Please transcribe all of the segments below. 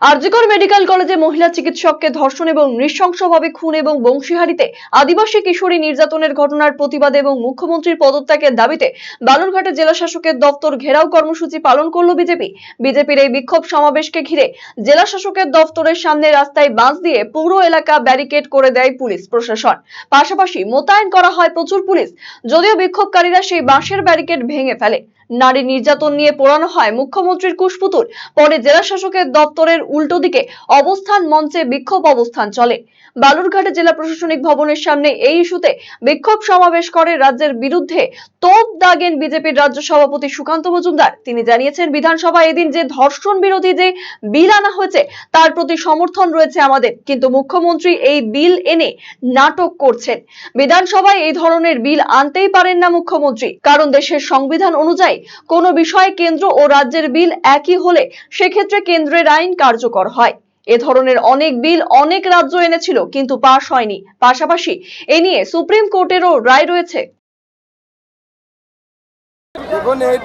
RG Kar medical কলেজে মহিলা চিকিৎসককে ধর্ষণ এবং নৃশংসভাবে খুন এবং বংশীহারিতে আদিবাসী কিশোরী নির্যাতনের ঘটনার প্রতিবাদে এবং মুখ্যমন্ত্রীর পদত্যাগের দাবিতে বালুরঘাটে জেলা শাসকের দপ্তর ঘেরাও কর্মসূচি পালন করল বিজেপি। বিজেপির এই বিক্ষোভ সমাবেশকে ঘিরে জেলা শাসকের দপ্তরের সামনে রাস্তায় বাঁশ দিয়ে পুরো এলাকা ব্যারিকেড করে দেয় পুলিশ প্রশাসন। পাশাপাশি মোতায়েন করা হয় প্রচুর পুলিশ, যদিও বিক্ষোভকারীরা সেই বাঁশের ব্যারিকেড ভেঙে ফেলে। নারী নির্যাতন নিয়ে পোড়ানো হয় মুখ্যমন্ত্রীর কুশপুতুল। পরে জেলা শাসকের দপ্তরের উল্টো দিকে অবস্থান মঞ্চে বিক্ষোভ অবস্থান চলে। বালুরঘাটে জেলা প্রশাসনিক ভবনের সামনে এই ইস্যুতে বিক্ষোভ সমাবেশ করে রাজ্যের বিরুদ্ধে তোপ দাগেন বিজেপির রাজ্য সভাপতি সুকান্ত মজুমদার। তিনি জানিয়েছেন, বিধানসভায় এদিন যে ধর্ষণ বিরোধী যে বিল আনা হয়েছে, তার প্রতি সমর্থন রয়েছে আমাদের। কিন্তু মুখ্যমন্ত্রী এই বিল এনে নাটক করছেন। বিধানসভায় এই ধরনের বিল আনতেই পারেন না মুখ্যমন্ত্রী। কারণ দেশের সংবিধান অনুযায়ী কোনো বিষয়ে কেন্দ্র ও রাজ্যের বিল একই হলে সেক্ষেত্রে কেন্দ্রের আইন কার্যকর হয়। এ ধরনের অনেক বিল অনেক রাজ্য এনেছিল, কিন্তু পাশ হয়নি। পাশাপাশি এ নিয়ে সুপ্রিম কোর্টেরও রায় রয়েছে।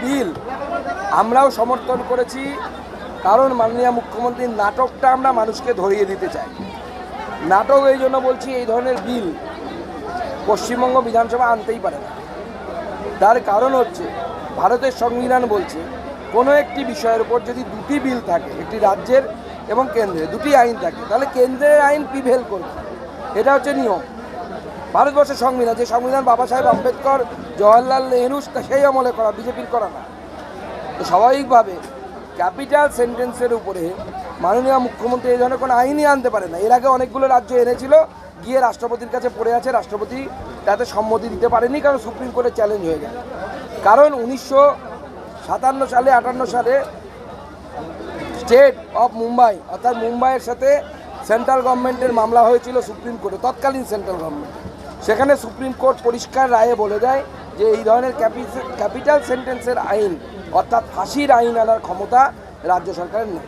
বিল আমরাও সমর্থন করেছি, কারণ মাননীয় মুখ্যমন্ত্রীর নাটকটা আমরা মানুষকে ধরিয়ে দিতে চাই। নাটক এই জন্য বলছি, এই ধরনের বিল পশ্চিমবঙ্গ বিধানসভা আনতেই পারে না। তার কারণ হচ্ছে ভারতের সংবিধান বলছে, কোনো একটি বিষয়ের উপর যদি দুটি বিল থাকে, একটি রাজ্যের এবং কেন্দ্রের, দুটি আইন থাকে, তাহলে কেন্দ্রের আইন প্রিভেল করবে। এটা হচ্ছে নিয়ম। ভারতবর্ষের সংবিধান, যে সংবিধান বাবা সাহেব আম্বেদকর, জওয়াহরলাল নেহরু সেই আমলে করা, বিজেপির করা না। তো স্বাভাবিকভাবে ক্যাপিটাল সেন্টেন্সের উপরে মাননীয় মুখ্যমন্ত্রী এই ধরনের কোনো আইনই আনতে পারে না। এর আগে অনেকগুলো রাজ্য এনেছিল, গিয়ে রাষ্ট্রপতির কাছে পড়ে আছে, রাষ্ট্রপতি তাতে সম্মতি দিতে পারেনি, কারণ সুপ্রিম কোর্টে চ্যালেঞ্জ হয়ে গেল। কারণ উনিশশো সাতান্ন সালে আটান্ন সালে স্টেট অফ মুম্বাই অর্থাৎ মুম্বাইয়ের সাথে সেন্ট্রাল গভর্নমেন্টের মামলা হয়েছিল সুপ্রিম কোর্টে তৎকালীন সেন্ট্রাল গভর্নমেন্ট। সেখানে সুপ্রিম কোর্ট পরিষ্কার রায়ে বলে দেয় যে এই ধরনের ক্যাপিটাল সেন্টেন্সের আইন অর্থাৎ ফাঁসির আইন আনার ক্ষমতা রাজ্য সরকারের নেই।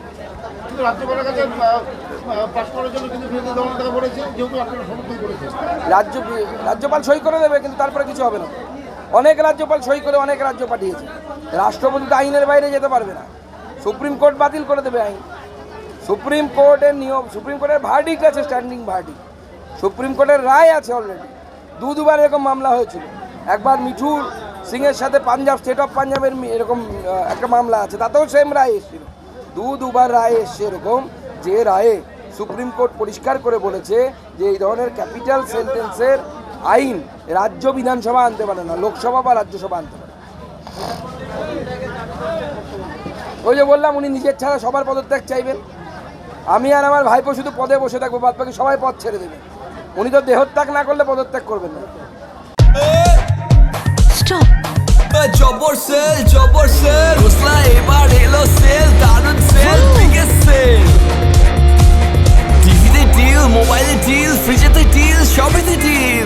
রাজ্য রাজ্যপাল সই করে দেবে কিন্তু তারপরে কিছু হবে না। অনেক রাজ্যপাল সই করে অনেক রাজ্য পাঠিয়েছে। রাষ্ট্রপতি তো আইনের বাইরে যেতে পারবে না। সুপ্রিম কোর্ট বাতিল করে দেবে আইন। সুপ্রিম কোর্টের নিয়ম, সুপ্রিম কোর্টের ভার্ডিক্ট আছে স্ট্যান্ডিং ভার্ডিক্ট সুপ্রিম কোর্টের রায় আছে অলরেডি দু দুবার এরকম মামলা হয়েছিল। একবার মিঠু সিংয়ের সাথে পাঞ্জাব স্টেট অফ পাঞ্জাবের এরকম একটা মামলা আছে, তাতেও সেম রায় এসেছিল। দু দুবার রায় এসছে এরকম যে রায়ে সুপ্রিম কোর্ট পরিষ্কার করে বলেছে যে এই ধরনের ক্যাপিটাল সেন্টেন্সের আইন রাজ্য বিধানসভা আনতে পারে না লোকসভা বা রাজ্যসভা আনতে পারে। ওই যে বললাম উনি নিজের ছাড়া সবার পদত্যাগ চাইবেন। আমি আর আমার ভাইপো শুধু পদে বসে থাকব বাদ বাকি সবাই পদ ছেড়ে দেবেন উনি তো দেহত্যাগ না করলে পদত্যাগ করবেন না। স্টপ। জবর সেল জবর সেল। ঘোষণা এবার এলো সেল দারুণ সেল বিগেস্ট সেল। টিভিতে ডিল মোবাইলে ডিল ফ্রিজেতে ডিল সবেতে ডিল